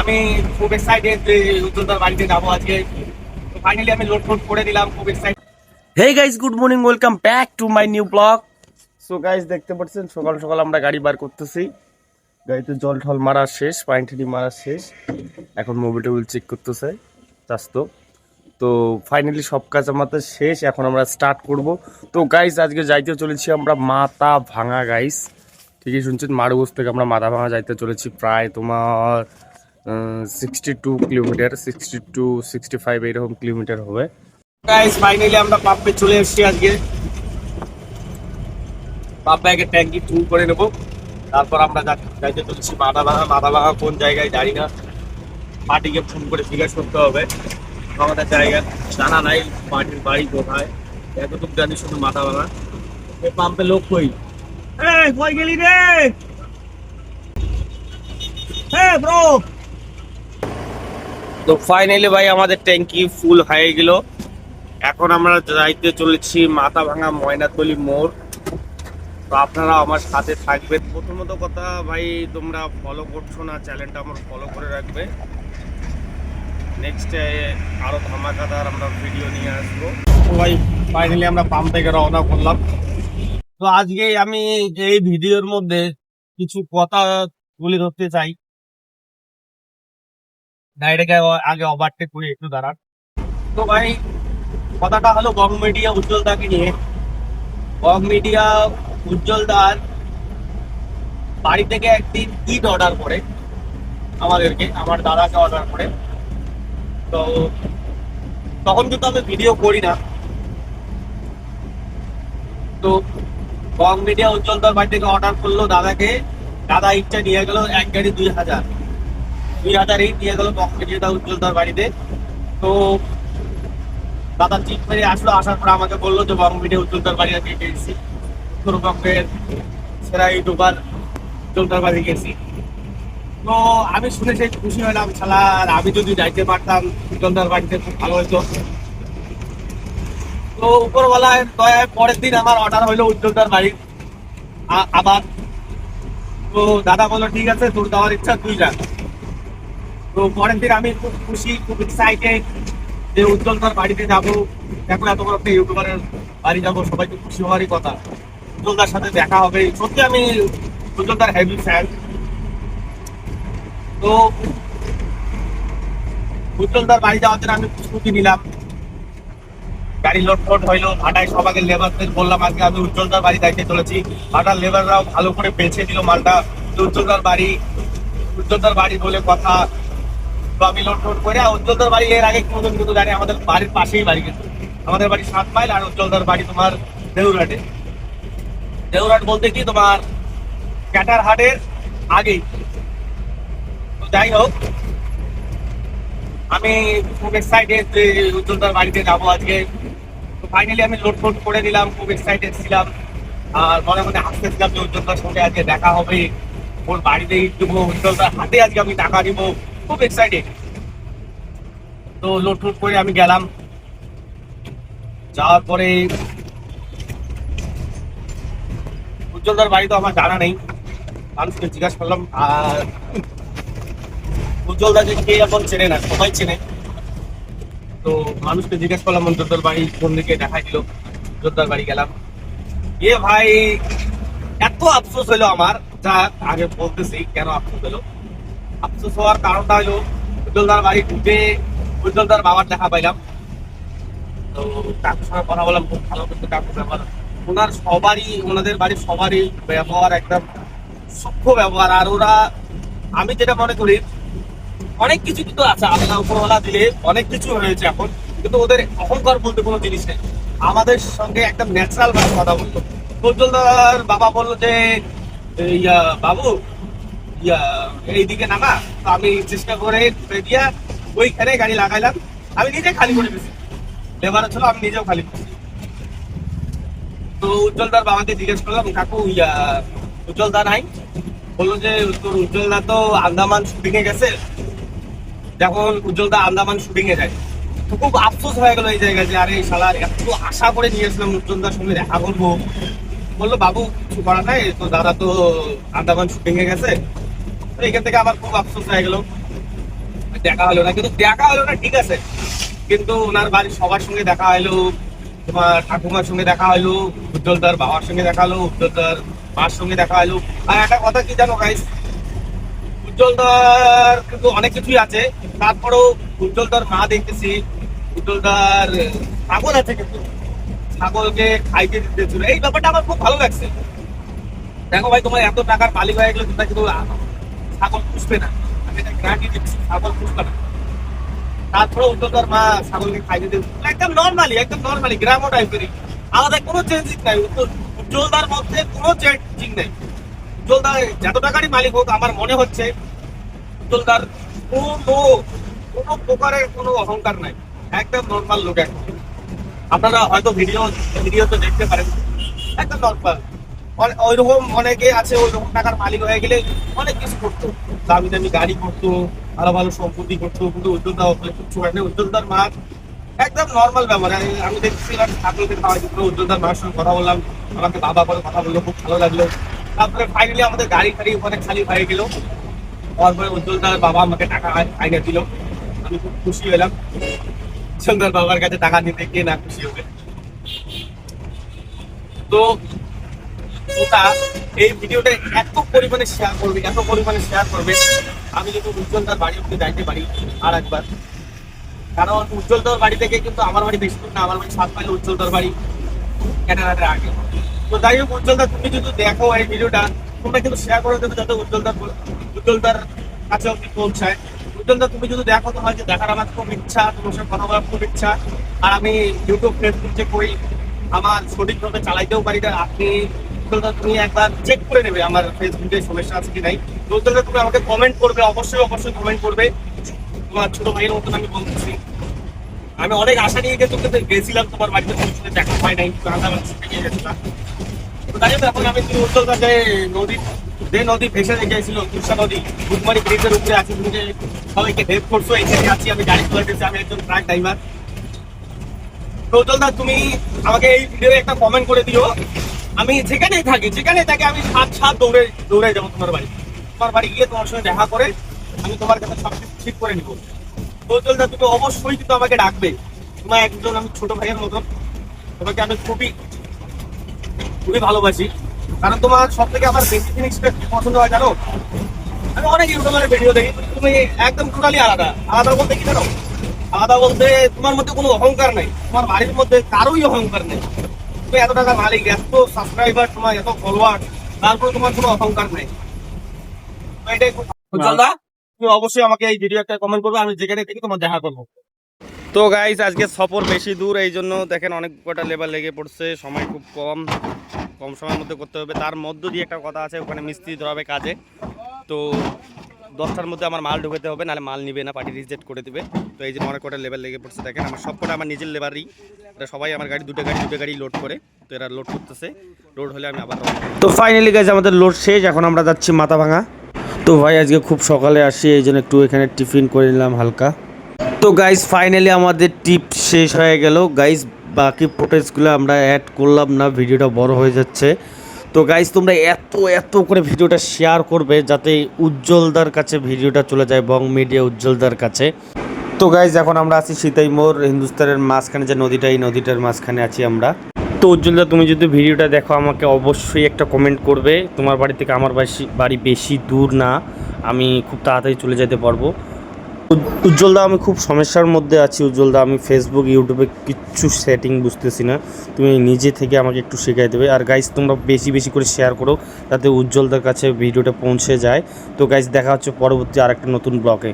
আমি খুব এক্সাইটেড উজ্জ্বলদার বাড়িতে যাব আজকে। ফাইনালি আমি লোড ফোড করে দিলাম, খুব excited hey guys good morning welcome back to my new blog so guys দেখতে পাচ্ছেন, সকাল সকাল আমরা গাড়ি বার করতেছি। গাড়িতে জল ঠল মারা শেষ ঠানি মারা শেষ। এখন মোবিল টোবিল চেক করতেছে চাস্তো তো। ফাইনালি সব কাজ আমাদের শেষ, এখন আমরা স্টার্ট করব। তো গাইস আজকে যাইতে চলেছি আমরা মাথা ভাঙা গাইস ঠিকই শুনছেন মারুগোজ থেকে আমরা মাথা ভাঙা যাইতে চলেছি। প্রায় তোমার sixty two kilometre sixty two sixty five এরকম কিলোমিটার হবে। গাইস আমরা পাম্পে চলে এসেছি আজকে। পাম্পে আগে ট্যাঙ্কি ফুল করে নেব। তারপর আমরা যাইতে চলেছি কোন জায়গায় জানি না। ফোন করে জিজ্ঞেস করতে হবে। আমাদের জায়গা জানা নাই পার্টির বাড়ি কোথায়। এতটুকু জানি শুধু ভাঙা এই পাম্পে লোক কই? এই গেলি রে? হ্যাঁ তো ফাইনালি ভাই আমাদের ট্যাঙ্কি ফুল হয়ে গেল। এখন আমরা যাইতে চলেছি মাথা ভাঙা ময়নাতলি মোড়। তো আপনারা আমার সাথে থাকবেন। প্রথমত কথা ভাই, তোমরা ফলো করছ না চ্যানেলটা আমার ফলো করে রাখবে। নেক্সট আরও ধামাকাদার আমরা ভিডিও নিয়ে আসব। তো ভাই ফাইনালি আমরা পাম্প থেকে রওনা করলাম। তো আজকে আমি এই ভিডিওর মধ্যে কিছু কথা তুলে ধরতে চাই। গাড়িটাকে আগে ওভারটেক করে, একটু দাঁড়ান। তো ভাই, কথাটা হলো বং মিডিয়া উজ্জ্বলদাকে নিয়ে। বং মিডিয়া উজ্জ্বলদার বাড়ি থেকে একদিন ইট অর্ডার করে, আমাদেরকে, আমার দাদাকে অর্ডার করে। তো তখন কিন্তু আমি ভিডিও করি না। তো বং মিডিয়া উজ্জ্বলদার বাড়ি থেকে অর্ডার করল দাদাকে। দাদা ইটটা নিয়ে গেল এক গাড়ি দুই হাজার। দুই হাজার ইট নিয়ে গেল মিডিয়াটা উজ্জ্বলদার বাড়িতে। তো দাদা ঠিক করে আসলো, আসার পর আমাকে বলল যে বং ভিডিও উজ্জ্বলদার বাড়ি আজকে গেছি। উত্তরবঙ্গের সেরা ইউটিউবার উজ্জ্বলদার বাড়ি গেছি। তো আমি শুনে সেই খুশি হলাম, শালা, আর আমি যদি যাইতে পারতাম উজ্জ্বলদার বাড়িতে খুব ভালো হতো তো উপরওয়ালায় দয়ায় পরের দিন আমার অর্ডার হইল উজ্জ্বলদার বাড়ি, আ- আবার। তো দাদা বলল, ঠিক আছে, তোর যাওয়ার ইচ্ছা, তুই যা। তো পরের দিন আমি খুব খুশি, খুব এক্সাইটেড যে উজ্জ্বলদার বাড়িতে যাব। দেখো এত বড় একটা ইউটিউবারের বাড়ি যাব, সবাই তো খুশি হওয়ারই কথা। উজ্জ্বলদার সাথে দেখা হবে। সত্যি আমি উজ্জ্বলদার হেভি ফ্যান তো উজ্জ্বলদার বাড়ি যাওয়ার জন্য আমি প্রস্তুতি নিলাম। গাড়ি লোডফোড হইল, ভাটায় সবাইকে লেবারদের বললাম আজকে আমি উজ্জ্বলদার বাড়ি দায়িত্বে চলেছি। ভাটার লেবাররাও ভালো করে বেছে দিল মালটা। উজ্জ্বলদার বাড়ি উজ্জ্বলদার বাড়ি বলে কথা। আমি লোড ফোড করে উজ্জ্বলদার বাড়ি এর আগে কিন্তু জানি আমাদের বাড়ির পাশেই বাড়ি কিন্তু। আমাদের বাড়ি সাত মাইল, আর উজ্জ্বলদার বাড়ি তোমার বলতে কি, তোমার ক্যাটার হাটের আগেই। তো যাই হোক, আমি খুব এক্সাইটেড উজ্জ্বলদার বাড়িতে যাব আজকে। তো ফাইনালি আমি লোড ফোড করে দিলাম খুব এক্সাইটেড ছিলাম। আর মনে মনে হাসতেছিলাম যে উজ্জ্বলদার সঙ্গে আজকে দেখা হবে। ওর বাড়িতে দেবো উজ্জ্বলদার হাতে আজকে আমি টাকা দিব। খুব এক্সাইটেড তো লোড ফোড করে আমি গেলাম। যাওয়ার পরে উজ্জ্বলদার বাড়ি তো আমার জানা নেই। মানুষকে জিজ্ঞাসা করলাম, আর উজ্জ্বলদাকে কে এখন চেনে না? সবাই চেনে। তো মানুষকে জিজ্ঞেস করলাম, উজ্জ্বলদার বাড়ি কোন দিকে? দেখাই দিল। উজ্জ্বলদার বাড়ি গেলাম। এ ভাই, এত আফসোস হলো আমার, যা আগে বলতেছি, কেন আফসোস হলো? আফসোস হওয়ার কারণটা হলো উজ্জ্বলদার বাড়ি ঢুকে উজ্জ্বলদার বাবার দেখা পাইলাম। তো কাকুর সঙ্গে কথা বললাম, খুব ভালো কিন্তু কাকুর ব্যাপার ওনার সবারই, ওনাদের বাড়ির সবারই ব্যবহার একদম সূক্ষ্ম ব্যবহার। আর ওরা, আমি যেটা মনে করি, অনেক কিছু কিন্তু আছে আল্লাহ উপরওয়ালা দিলে অনেক কিছু হয়েছে এখন, কিন্তু ওদের অহংকার বলতে কোনো জিনিস নেই। আমাদের সঙ্গে একদম ন্যাচারাল ভাবে কথা বলতো উজ্জ্বলদার বাবা বলল যে ইয়া বাবু এইদিকে নামা। তো আমি চেষ্টা করে দিয়া ওইখানে গাড়ি লাগাইলাম। আমি নিজে খালি করে লেবার ছিল, আমি নিজেও খালি তো উজ্জ্বলদার বাবাকে জিজ্ঞেস করলাম, কাকু, ইয়া, উজ্জ্বলদা নাই? বলল যে, তোর উজ্জ্বলদা তো আন্দামান শুটিং এ গেছে। যখন উজ্জ্বলদা আন্দামান শুটিং এ যায়, তো খুব আফসোস হয়ে গেল এই জায়গায় যে, আরে শালার এত আশা করে নিয়েছিলাম উজ্জ্বলদার সঙ্গে দেখা করব। বলল, বাবু, কিছু করা নাই তো দাদা তো আন্দামান শুটিং এ গেছে। তো এখান থেকে আমার খুব আফসোস হয়ে গেল। দেখা হলো না, কিন্তু দেখা হলো না, ঠিক আছে। কিন্তু ওনার বাড়ির সবার সঙ্গে দেখা হলো, তোমার ঠাকুমার সঙ্গে দেখা হলো, উজ্জ্বলদার বাবার সঙ্গে দেখা হলো উজ্জ্বল উজ্জ্বলদার মার সঙ্গে দেখা হলো। আর একটা কথা কি জানো গাইস উজ্জ্বলদার কিন্তু অনেক কিছুই আছে। তারপরেও উজ্জ্বলদার মা দেখতেছি, উজ্জ্বলদার ছাগল আছে কিন্তু। ছাগলকে খাইতে দিতেছিল। এই ব্যাপারটা আমার খুব ভালো লাগছে। দেখো ভাই, তোমার এত টাকার মালিক হয়ে গেলে তোমরা কিন্তু ছাগল পুষবে না। আমি এটা গ্যারান্টি দিচ্ছি, ছাগল পুষবে না। তারপরে উদ্যোগের মা, ছাগলকে খাইতে দিতে একদম নর্মালি একদম নর্মালি গ্রামও টাইপেরই আলাদা কোনো চেঞ্জিং নাই। উজ্জ্বল- উজ্জ্বলদার মধ্যে কোনো চেঞ্জিং নেই। উজ্জ্বলদার যত টাকারই মালিক হোক, আমার মনে হচ্ছে উজ্জ্বলদার কোনো কোনো প্রকারের কোনো অহংকার নাই। একদম নর্মাল লোক একদম আপনারা হয়তো ভিডিও ভিডিও তো দেখতে পারেন। একদম নর্মাল ওইরকম অনেকে আছে, ওইরকম টাকার মালিক হয়ে গেলে অনেক কিছু করতো। দামি দামি গাড়ি করতো, ভালো ভালো সম্পত্তি করতো, কিন্তু উজ্জ্বলদা কিছু হয় না একদম নর্মাল ব্যাপার। আমি- দেখছিলাম, ঠাকুরকে খাওয়া দিচ্ছিল উজ্জ্বলদার মার সঙ্গে কথা বললাম। আমাকে বাবা করে কথা বলল, খুব ভালো লাগল। তারপরে ফাইনালি আমাদের গাড়ি ফাড়ি ওখানে খালি হয়ে গেল। তারপরে উজ্জ্বলদার বাবা আমাকে টাকা আইনে দিল। আমি খুব খুশি হলাম। উজ্জ্বলদার বাবার কাছে টাকা নিতে কে না খুশি হবে তো ওটা এই ভিডিওটা এত পরিমাণে শেয়ার করবে, এত পরিমাণে শেয়ার করবে। আমি কিন্তু উজ্জ্বলদার বাড়ি অব্দি যাইতে পারি আর একবার কারণ উজ্জ্বল উজ্জ্বলদার বাড়ি থেকে কিন্তু আমার বাড়ি বেশি দূর না, আমার বাড়ি সাত মাইল উজ্জ্বলদার বাড়ি ক্যানাডার আগে। তো যাই হোক, উজ্জ্বলদা, তুমি যদি দেখো এই ভিডিওটা। তোমরা কিন্তু শেয়ার করে দেবে যাতে উজ্জ্বলদার উজ্জ্বলদার কাছে অব্দি পৌঁছায়। উজ্জ্বল উজ্জ্বলদা, তুমি যদি দেখো, তোমার যে দেখার আমার খুব ইচ্ছা, তোমার সাথে কথা বলার খুব ইচ্ছা। আর আমি ইউটিউব ফেসবুক যে করি, আমার সঠিকভাবে চালাইতেও পারি আপনি তুমি চেক করে নেবে আমার সমস্যা আছে কি নাই? তো তুমি আমাকে কমেন্ট করবে, অবশ্যই অবশ্যই কমেন্ট করবে। তোমার ছোট ভাইয়ের আমি আমি অনেক আশা নিয়ে কিন্তু গেছিলাম, তোমার বাড়িতে দেখা হয় নাই তো তাই জন্য এখন আমি তুমি উত্তর কাছে নদী, যে নদী ভেসে গিয়েছিল কৃষ্ণা নদী, বুধমারি ব্রিজের উপরে আছি, তুমি যে সবাইকে হেল্প করছ, এখানে আছি, আমি গাড়ি চলাইতেছি আমি একজন ট্রাক ড্রাইভার প্রচলদা তুমি আমাকে এই ভিডিওতে একটা কমেন্ট করে দিও। আমি যেখানেই থাকি যেখানেই থাকি, আমি সাত সাত দৌড়ে দৌড়ে যাব তোমার বাড়ি। তোমার বাড়ি গিয়ে তোমার সঙ্গে দেখা করে আমি তোমার কাছে সব কিছু ঠিক করে নিবো। প্রচলদা তুমি অবশ্যই কিন্তু আমাকে ডাকবে। তোমার একজন আমি ছোট ভাইয়ের মতন। তোমাকে আমি খুবই খুবই ভালোবাসি। কারণ তোমার সব থেকে আমার বেশি জিনিসটা পছন্দ হয়, জানো? আমি অনেক ইউটিউবারের ভিডিও দেখি তুমি একদম টোটালি আলাদা। আলাদা বলতে কি জানো? আলাদা বলতে তোমার মধ্যে কোনো অহংকার নেই। তোমার বাড়ির মধ্যে কারোই অহংকার নেই। তুমি এত টাকা মালিক এত সাবস্ক্রাইবার তোমার এত ফলোয়ার তারপরে তোমার কোনো অহংকার নেই। তো এটাই উজ্জ্বলদা তুমি অবশ্যই আমাকে এই ভিডিও একটা কমেন্ট করবে আমি যেখানে থেকে তোমার দেখা করব। তো গাইস আজকে সফর বেশি দূর এই জন্য দেখেন অনেক কটা লেবার লেগে পড়ছে সময় খুব কম কম সময়ের মধ্যে করতে হবে। তার মধ্য দিয়ে একটা কথা আছে ওখানে মিস্ত্রি ধরাবে কাজে। তো দশটার মধ্যে আমার মাল ঢুকাতে হবে, নাহলে মাল নিবে না, পার্টি রিজেক্ট করে দেবে। তো এই জন্য অনেক কটা লেবার লেগে পড়ছে, দেখেন আমার সব কটা আমার নিজের লেবারই এটা সবাই আমার গাড়ি, দুটো গাড়ি দুটো গাড়ি লোড করে, তো এরা লোড করতেছে। লোড হলে আমি আবার তো ফাইনালি গাইজ আমাদের লোড শেষ, এখন আমরা যাচ্ছি মাথা ভাঙা তো ভাই, আজকে খুব সকালে আসি, এই জন্য একটু এখানে টিফিন করে নিলাম হালকা। তো গাইজ ফাইনালি আমাদের টিপ শেষ হয়ে গেল। গাইজ বাকি ফুটেজগুলো আমরা অ্যাড করলাম না, ভিডিওটা বড় হয়ে যাচ্ছে। তো গাইজ তোমরা এত এত করে ভিডিওটা শেয়ার করবে যাতে উজ্জ্বলদার কাছে ভিডিওটা চলে যায় বং মিডিয়া উজ্জ্বলদার কাছে। তো গাইজ এখন আমরা আছি সীতাই মোড়, হিন্দুস্তানের মাঝখানে যে নদীটা, এই নদীটার মাঝখানে আছি আমরা। তো উজ্জ্বলদা, তুমি যদি ভিডিওটা দেখো, আমাকে অবশ্যই একটা কমেন্ট করবে। তোমার বাড়ি থেকে আমার বাড়ি বেশি দূর না, আমি খুব তাড়াতাড়ি চলে যেতে পারব। উজ্জ্বলদা আমি খুব সমস্যার মধ্যে আছি। উজ্জ্বলদা আমি ফেসবুক ইউটিউবে কিচ্ছু সেটিং বুঝতেছি না। তুমি নিজে থেকে আমাকে একটু শেখাই দেবে। আর গাইজ তোমরা বেশি বেশি করে শেয়ার করো, যাতে উজ্জ্বলদার কাছে ভিডিওটা পৌঁছে যায়। তো গাইজ দেখা হচ্ছে পরবর্তী আরেকটা নতুন ব্লগে